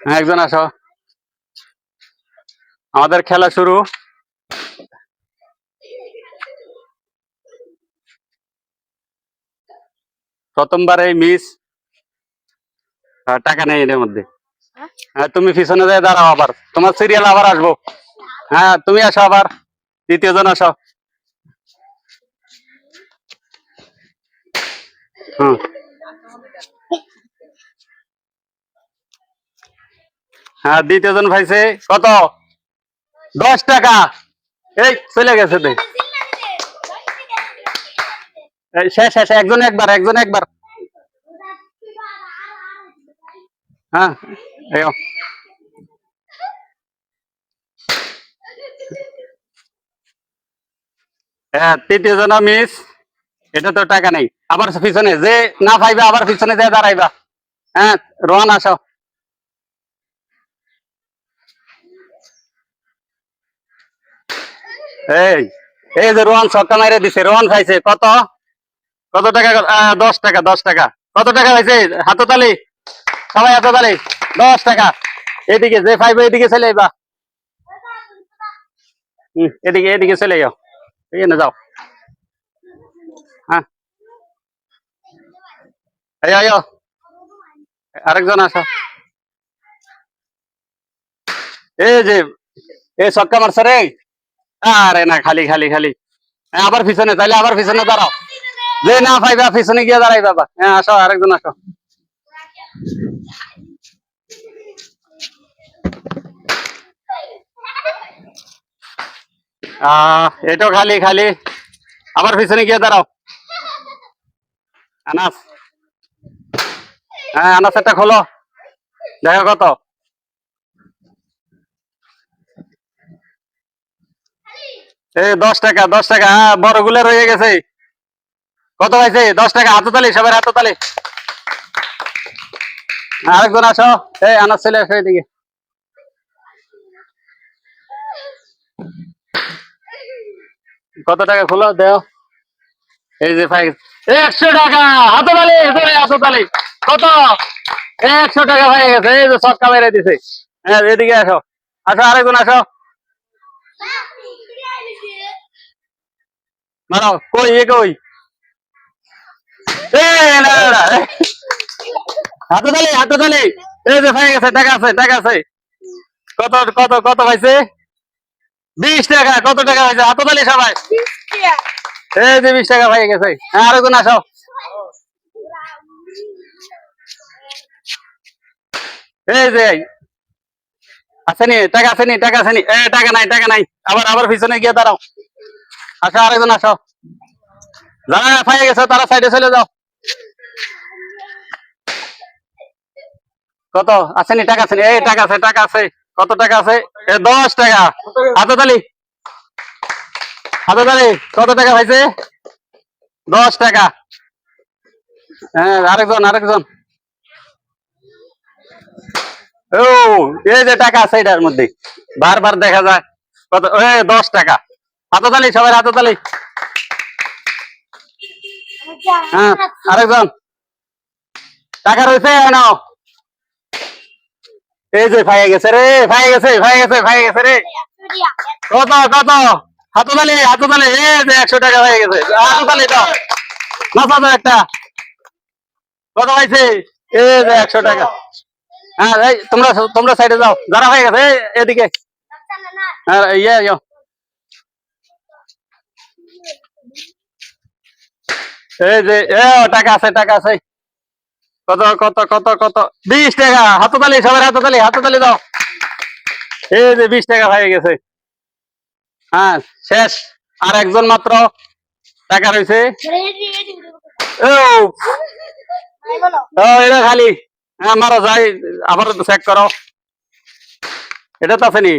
হ্যাঁ, একজন আসো। আমাদের খেলা শুরু। প্রথমবার এই মিস টাকা নেই এর মধ্যে। হ্যাঁ? তুমি পিছনে যাই দাঁড়াও আবার। তোমার সিরিয়াল আবার আসব। হ্যাঁ তুমি আসো আবার। দ্বিতীয় জন আসো। হুম হ্যাঁ দ্বিতীয় জন ভাইছে, কত? দশ টাকা। এই, চলে গেছে তো শেষ শেষ, একজন একবার একজন একবার। হ্যাঁ হ্যাঁ তৃতীয় জন মিস, এটা তো টাকা নেই। আবার পিছনে, যে না পাইবা, আবার পিছনে যে দাঁড়াইবা। হ্যাঁ রোহান, আসো। এই এই যে রোহান ছক্কা মাইরে দিছে রোহান খাইছে কত? কত টাকা দশ টাকা দশ টাকা। কত টাকা খাইছে হাততালি সবাই হাততালি দশ টাকা। এদিকে যে পাইবে এদিকে চলে হুম, এদিকে এদিকে চলে যাও এখানে যাও। হ্যাঁ। এই আয়ো আরেকজন আসো। এই যে এই ছক্কা মারছে রে। আরে না খালি খালি খালি। হ্যাঁ, আবার পিছনে তাইলে আবার পিছনে দাঁড়াও। যে না পাইবা পিছনে গিয়ে দাঁড়াই বাবা হ্যাঁ আসো আরেকজন আসো। আহ খালি খালি। আবার পিছনে গিয়ে দাঁড়াও। আনাস। হ্যাঁ আনাস একটা খোলো। দেখো কত? এই দশ টাকা দশ টাকা হ্যাঁ বড়গুলো রয়ে গেছে। কত হয়েছে দশ টাকা, হাততালি, সবার হাততালি। আরেকজন আসো। এই আনাস ছেলে আসো এদিকে। কত টাকা খোলো? দেও। এই যে ফাইল। একশো টাকা, হাততালি ধরে হাততালি। কত? একশো টাকা হয়ে গেছে। এই যে সবকা মেরে দিছে। হ্যাঁ এদিকে আসো। আসো, আরেকজন আসো। মারাও কই এ কই না, না হাততালি হাততালি এই যে হয়ে গেছে টাকা আছে টাকা আছে কত কত কত পাইছে বিশ টাকা কত টাকা হয়েছে হাততালি সবাই এই যে বিশ টাকা হয়ে গেছে হ্যাঁ আরেকজন আসো এই যে আসেনি টাকা আসেনি টাকা আসেনি এ টাকা নাই টাকা নাই আবার আবার পিছনে গিয়ে দাঁড়াও আসো আরেকজন আসো। যারা পাই গেছে, তারা সাইডে চলে যাও। কত? আসেনি টাকা আসেনি এই টাকা আছে টাকা আছে। কত টাকা আছে? এ দশ টাকা। হাততালি হাততালি কত টাকা পাইছে? দশ টাকা। হ্যাঁ আরেকজন আরেকজন। ও, এই যে টাকা আছে এটার মধ্যে। বারবার দেখা যায়। কত? এ, দশ টাকা। হাততালি, সবাই হাততালি। হ্যাঁ আরেকজন। টাকা রয়েছে নাও। এই যে, ফাইয়ে গেছে রে, ফাইয়ে গেছে ফাইয়ে গেছে ফাইয়ে গেছে রে। কত কত? হাততালি হাততালি, এই যে, একশো টাকা হয়ে গেছে। হাততালি দাও। নাচা দাও একটা। কত হয়েছে? এই যে, একশো টাকা। হ্যাঁ তোমরা তোমরা সাইডে যাও। যারা হয়ে গেছে এদিকে। হ্যাঁ ইয়ে। এই যে এ টাকা আছে টাকা আছে। কত কত কত কত? বিশ টাকা হাততালি সবার হাততালি হাততালি দাও। এই যে বিশ টাকা হয়ে গেছে। হ্যাঁ শেষ। আর একজন মাত্র টাকা রয়েছে। এটা খালি। হ্যাঁ মারো যাই আবার চেক করো। এটা তো আছে নি?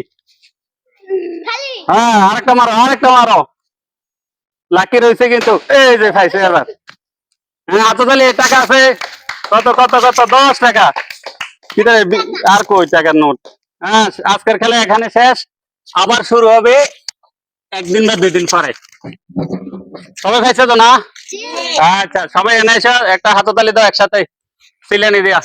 হ্যাঁ আরেকটা মারো আরেকটা মারো। লাকি রয়েছে কিন্তু। এই যে খাইছে এবার। হ্যাঁ হাততালি টাকা আছে। কত কত কত? দশ টাকা। আর কই টাকার নোট? হ্যাঁ আজকের খেলা এখানে শেষ। আবার শুরু হবে একদিন বা দুই দিন পরে। সবাই খাইছে তো না? আচ্ছা সবাই এনে এসে একটা হাততালি দাও একসাথে। সিলেনি দিয়া